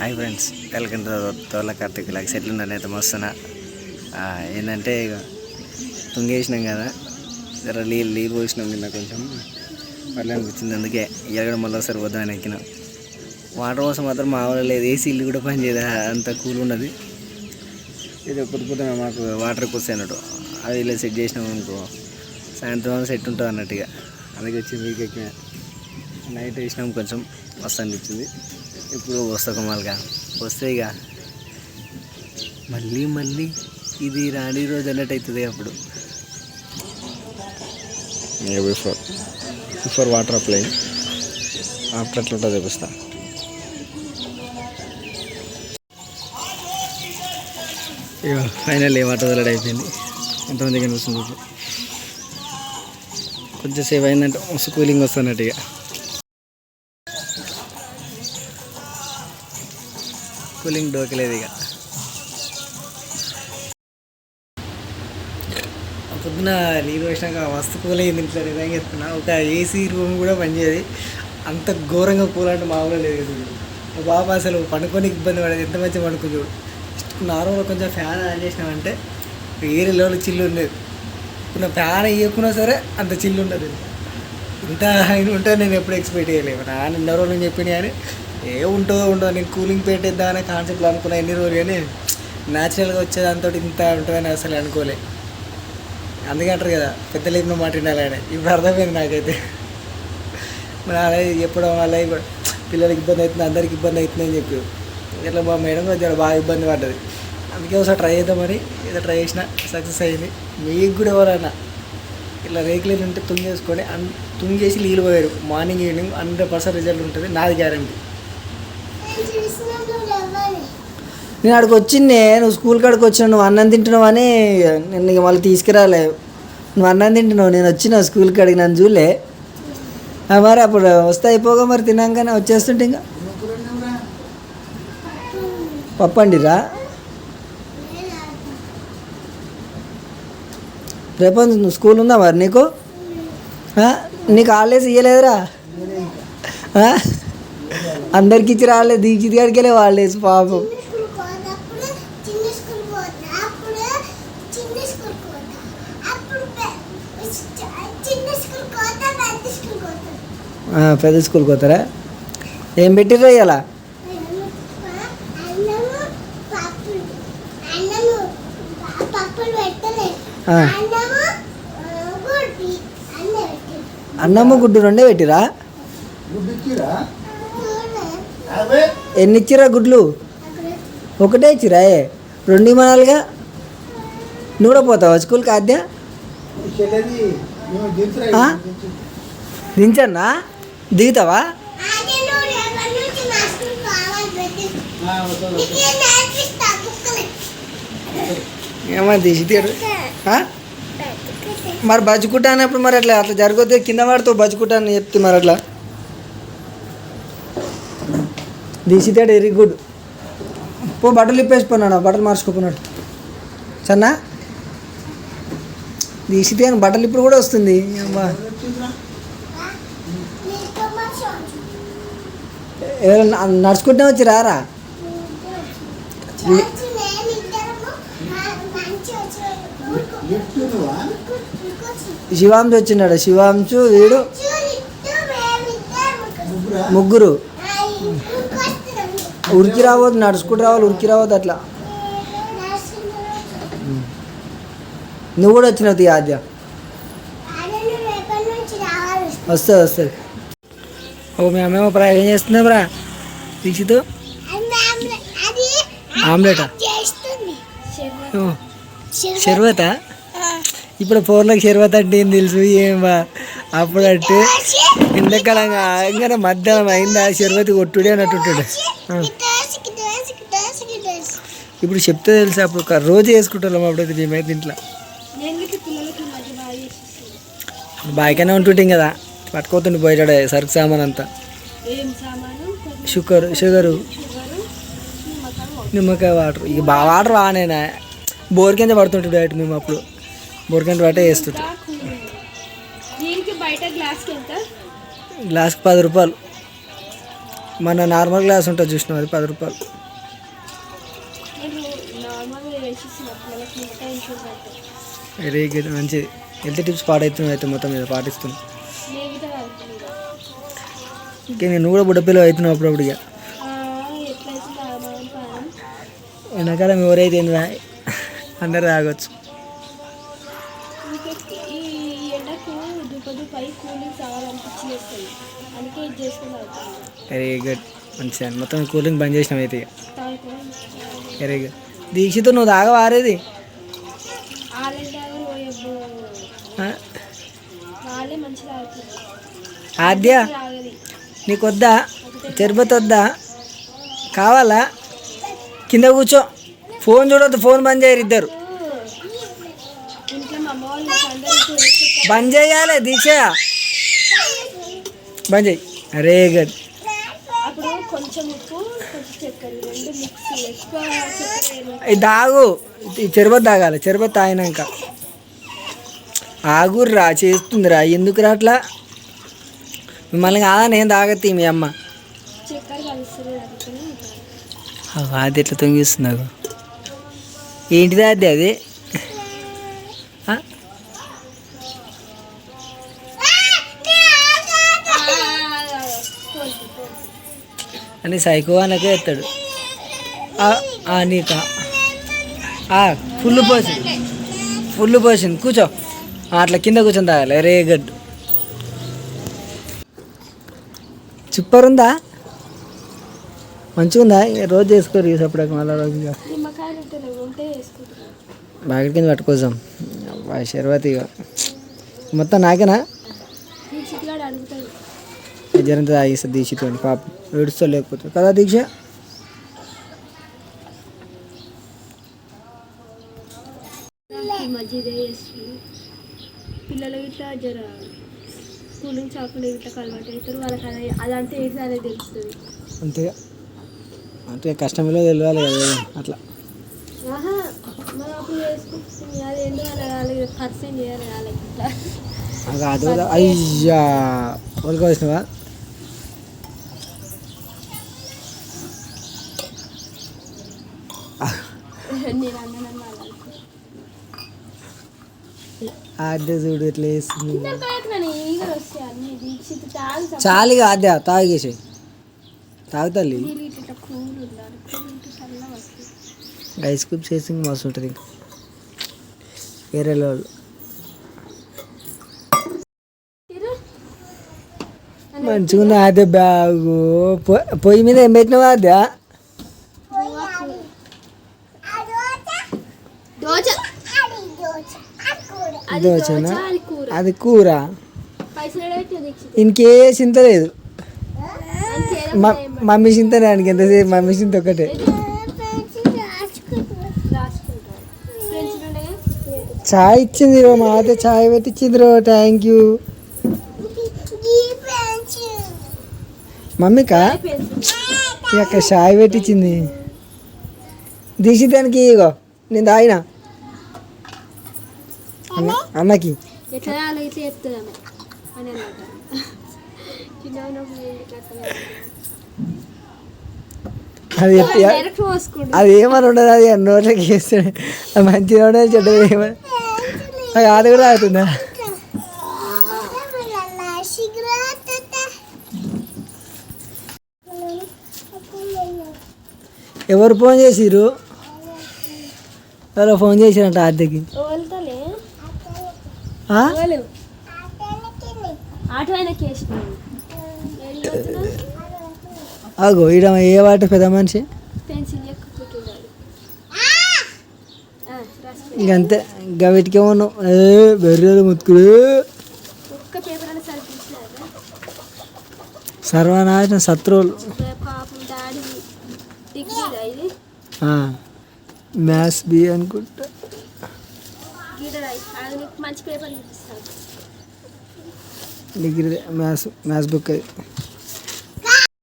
Hi friends welcome to తోల కార్తీక్ లాగా settle ఉన్నాను అయితే మస్తున్నా. ఏంటంటే ఇక తుంగేసినాం కదా జర నీళ్ళు నీళ్ళు పోసినాం నిన్న కొంచెం. పర్లే అనిపించింది అందుకే ఎక్కడ మళ్ళీ ఒకసారి వద్దామని ఎక్కినాం. వాటర్ కోసం మాత్రం మా ఊళ్ళో లేదు ఏసీ ఇల్లు కూడా పని చేయదు అంత కూల్ ఉన్నది. ఇది పొద్దు పొద్దున మాకు వాటర్ ఎక్కువ అన్నట్టు. అది ఇలా సెట్ చేసినాం అనుకో సాయంత్రం సెట్ ఉంటుంది అన్నట్టుగా అందుకే వచ్చి మీకు ఎక్కిన. నైట్ వేసినాం కొంచెం మస్తు అనిపించింది. ఇప్పుడు వస్తా కొమాలిగా వస్తే ఇక మళ్ళీ మళ్ళీ ఇది రాని రోజు అన్నట్టు అవుతుంది అప్పుడు. Before before water apply after అట్లా ఉంటుంది చూపిస్తా. ఇక ఫైనల్ వాటర్ వదలడం అయిపోయింది. ఎంతమంది కనిపిస్తుంది ఇప్పుడు కొంచెం సేపు అయిందంటే మస్తు కూలింగ్ వస్తున్నట్టు ఇక. కూలింగ్ డోకలేదు ఇక. పొద్దున నీరు వేసినాక మస్తు కూల్ ఇంట్లో నిజంగా చెప్తున్నా. ఒక ఏసీ రూమ్ కూడా పనిచేయదు. అంత ఘోరంగా కూలంటే అంటే మామూలు లేదు చూడు మా బాబా అసలు పండుకొని ఇబ్బంది పడేది. ఎంత మంచిగా పండుకుని చూడు. నార్మల్గా కొంచెం ఫ్యాన్ ఆన్ చేసినామంటే వేరే లోపల చిల్లు ఉండేది. ఇప్పుడు నా ఫ్యాన్ వేయకున్నా సరే అంత చిల్లు ఉండదు. ఇంత ఆయన ఉంటే నేను ఎప్పుడు ఎక్స్పెక్ట్ చేయలేము నాన్న ఎన్నో రోజులు నేను చెప్పిన కానీ ఏ ఉంటుందో ఉండదు. నేను కూలింగ్ పెట్టేద్దాం అనే కాన్సెప్ట్లో అనుకున్నా ఎన్ని రోజులు కానీ న్యాచురల్గా వచ్చేదాంతో ఇంత ఉంటుందని అసలు అనుకోలే. అందుకే అంటారు కదా పెద్ద లేపిన మాట వినాలని. ఇప్పుడు అర్థమైంది నాకైతే. మరి అలా చెప్పడం వల్ల పిల్లలకి ఇబ్బంది అవుతుంది అందరికి ఇబ్బంది అవుతుంది అని చెప్పి. ఇట్లా మా మేడం కొంచెం బాగా ఇబ్బంది పడ్డది. అందుకే ఒకసారి ట్రై చేద్దామని ఏదో ట్రై చేసిన సక్సెస్ అయింది. మీకు కూడా ఎవరైనా ఇట్లా రేకులు ఉంటే తుంగేసుకొని అన్ తుంగేసి నీళ్ళు పోయారు. Morning evening hundred percent result ఉంటుంది. నాది గ్యారంటీ నేను అక్కడికి వచ్చిందే నువ్వు స్కూల్ కాడికి వచ్చిన నువ్వు అన్నం తింటున్నావు అని నేను ఇక మళ్ళీ తీసుకురాలే. నువ్వు అన్నం తింటున్నావు నేను వచ్చిన స్కూల్ కాడికి నన్ను చూలే మరి అప్పుడు వస్తే అయిపోగా మరి తినాకనే వచ్చేస్తుంటే ఇంకా. పప్పండిరా? రేపు నువ్వు స్కూల్ ఉందా మరి నీకు? నీకు హాలిడేస్ ఇవ్వలేదురా అందరికి ఇచ్చి రాలేదు దీక్షిత్ గారికి వెళ్ళే హాలిడేస్ పాపం. పెద్ద స్కూల్కి పోతారా? ఏం పెట్టిర్రా ఇలా అన్నము గుడ్డు. రెండే పెట్టిరా? ఎన్ని ఇచ్చిరా గుడ్లు? ఒకటే ఇచ్చిరా ఏ? రెండు ఇమ్మనాలుగా నువ్వు కూడా పోతావా స్కూల్కి ఆద్య? దించన్నా? దిగుతావా? ఏమో తీసి తీరు మరి బజ్జుకుంటా అన్నప్పుడు మరి అట్లా అట్లా జరగొద్దు కింద పడుతూ బజ్జుకుంటా అని చెప్తే మరి అట్లా. తీసితేడు వెరీ గుడ్. పో బట్టలు ఇప్పేసిపోయినాడు బట్టలు మార్చుకోపోయినాడు. సన్నా? తీసితే అని బట్టలు ఇప్పుడు కూడా వస్తుంది. అమ్మా. ఎవరైనా నడుచుకుంటే వచ్చి రారా? శివాంశు వచ్చినాడు? శివాంశు వీడు? ముగ్గురు. ఉరికి రావద్దు నడుచుకుంటూ రావాలి ఉరికి రావద్దు అట్లా. నువ్వు కూడా వచ్చినావు తీ ఆద్య. వస్తుంది వస్తుంది. ఓ మేమేమో ప్రా ఏం చేస్తున్నావు బ్రా దీక్షిత్. ఆమ్లెటా? చేస్తుంది షర్బతా ఇప్పుడు ఫోన్లోకి షర్బత్ అంటే ఏం తెలుసు ఏం బా? అప్పుడు అంటే ఎండాకాలంగా ఇంకా మధ్యాహ్నం అయిందా శరవతి కొట్టుడే అన్నట్టుంటాడు. ఇప్పుడు చెప్తే తెలుసు అప్పుడు ఒక రోజు వేసుకుంటాం అప్పుడైతే మేమైతే ఇంట్లో బాగానే ఉంటుంటాం కదా పట్టుకోతుండే బయట సరుకు సామాన్ అంతా. షుగర్ షుగరు నిమ్మకాయ వాటర్. ఇక బా వాటర్ బాగానేనా బోర్ కింద పడుతుంటాడు డైరెక్ట్ మేము అప్పుడు. బోర్ కింద పట్టే వేస్తుంటాం బయట గ్లాస్కి ఎంత? గ్లాస్కి పది రూపాయలు. మన నార్మల్ గ్లాస్ ఉంటుంది చూసినాం అది పది రూపాయలు. వెరీ గుడ్ మంచిది. హెల్త్ టిప్స్ పాడవుతుంది అయితే మొత్తం మీద కలుపుతుంది ఇంకే నేను కూడా బుడ్డపిల్ల అవుతున్నావు అప్పుడప్పుడు ఇక వెనకాలం ఎవరైతే అందరు తాగొచ్చు. వెరీ గుడ్ మంచిగా మొత్తం కూలింగ్ బంద్ చేసినాం అయితే వెరీ గుడ్ దీక్షితో నువ్వు తాగవారేది ఆరెంజ్ ఆద్య నీకు వద్దా తిరుపతి వద్దా కావాలా? కింద కూర్చో. ఫోన్ చూడొద్దు ఫోన్ బంద్ చేయరు ఇద్దరు. బంద్ చేయాలి దీక్ష. బంద్ చేయి. అరే గడ్ కొంచెం ఉప్పు కొంచెం చక్కెర రెండు ఎక్కువ చక్కెర ఇది తాగు తాగాలి చెరుపతి తాగినాక. ఆగుర్రా చేస్తుందిరా. ఎందుకురా అట్లా? మిమ్మల్ని కాదా నేను తాగతి మీ అమ్మ? అది ఎట్లా తొంగిస్తుంది నాకు? ఏంటిది అది అది? అని సైకో అనకే ఎత్తాడు. నీకా. ఫుల్ పోసింది ఫుల్ పోసింది. కూర్చో. అట్లా కింద కూర్చొని తాగాలి. రే గుడ్ సూపర్ ఉందా? మంచిగా ఉందా? రోజు చేసుకోరు సపడకు మళ్ళీ రోజు బ్యాకెట్ కింద పట్టుకోసాం శర్వతి మొత్తం నాకేనా? జరంతా తాగిస్తా దీక్షతో పాప. ఏడుస్తో లేకపోతే కదా దీక్ష? పిల్లలు ఇట్లా జర కూలింగ్ చాకుండా ఇట్లా అలవాటు అవుతారు. వాళ్ళకి అది అదంటే ఏంటి అనేది తెలుస్తుంది. అంతేగా అంటే కష్టంలో తెలియాలి కదా అట్లా. అది చేయాలి వాళ్ళకి ఇట్లా అది అది కూడా అయ్యా వదిలికోసినవా నేను అన్నాను వాళ్ళకి ఆద్య చూడు ఎట్లా వేస్తుంది తాగు చాలిగా ఆద్య తాగేసి తాగుతాలి ఐస్ క్యూబ్స్ వేసి మస్తు ఉంటుంది ఇంకా. వేరే వాళ్ళు. మంచిగా ఉంది ఆద్య బ్యాగు. పొయ్యి మీద ఏం పెట్టినావా ఆద్య దోచ అది దోచనా? దోచ అది కూర. ఇంకే చింత లేదు. మమ్మీ చింత దానికి ఎంతసేపు? మమ్మీ చింత ఒకటే చాయ్ ఇచ్చింది రో మా అయితే చాయ్ పెట్టి ఇచ్చింది రో థ్యాంక్ యూ మమ్మీకా అక్క చాయ్ పెట్టించింది దీక్షితానికి ఇగో నేను తాగిన? అన్నకి ఎట్లా అలా ఇట్లా చెప్తుంది ఆమె. అని అది అది ఏమని ఉండదు అది నోట్లకి వేస్తాడు అది మంచిగా ఉండదు చెడ్డ ఏమని అది కూడా అవుతుందా ఎవరు ఫోన్ చేసిర్రు? ఎవరో ఫోన్ చేసిరంట ఆర్తికి. ఆగో ఈడ ఏ వాట పెద్ద మనిషి? ఇంక అంతే ఇంకా వీటికేమో ఏ బెర్రెలు ముత్తుకుడు సర్వనాశన శత్రువులు. మ్యాథ్స్ బి అనుకుంటా. మంచి పేపర్ చూపిస్తాను డిగ్రీ మ్యాథ్స్ మ్యాథ్స్ బుక్ అది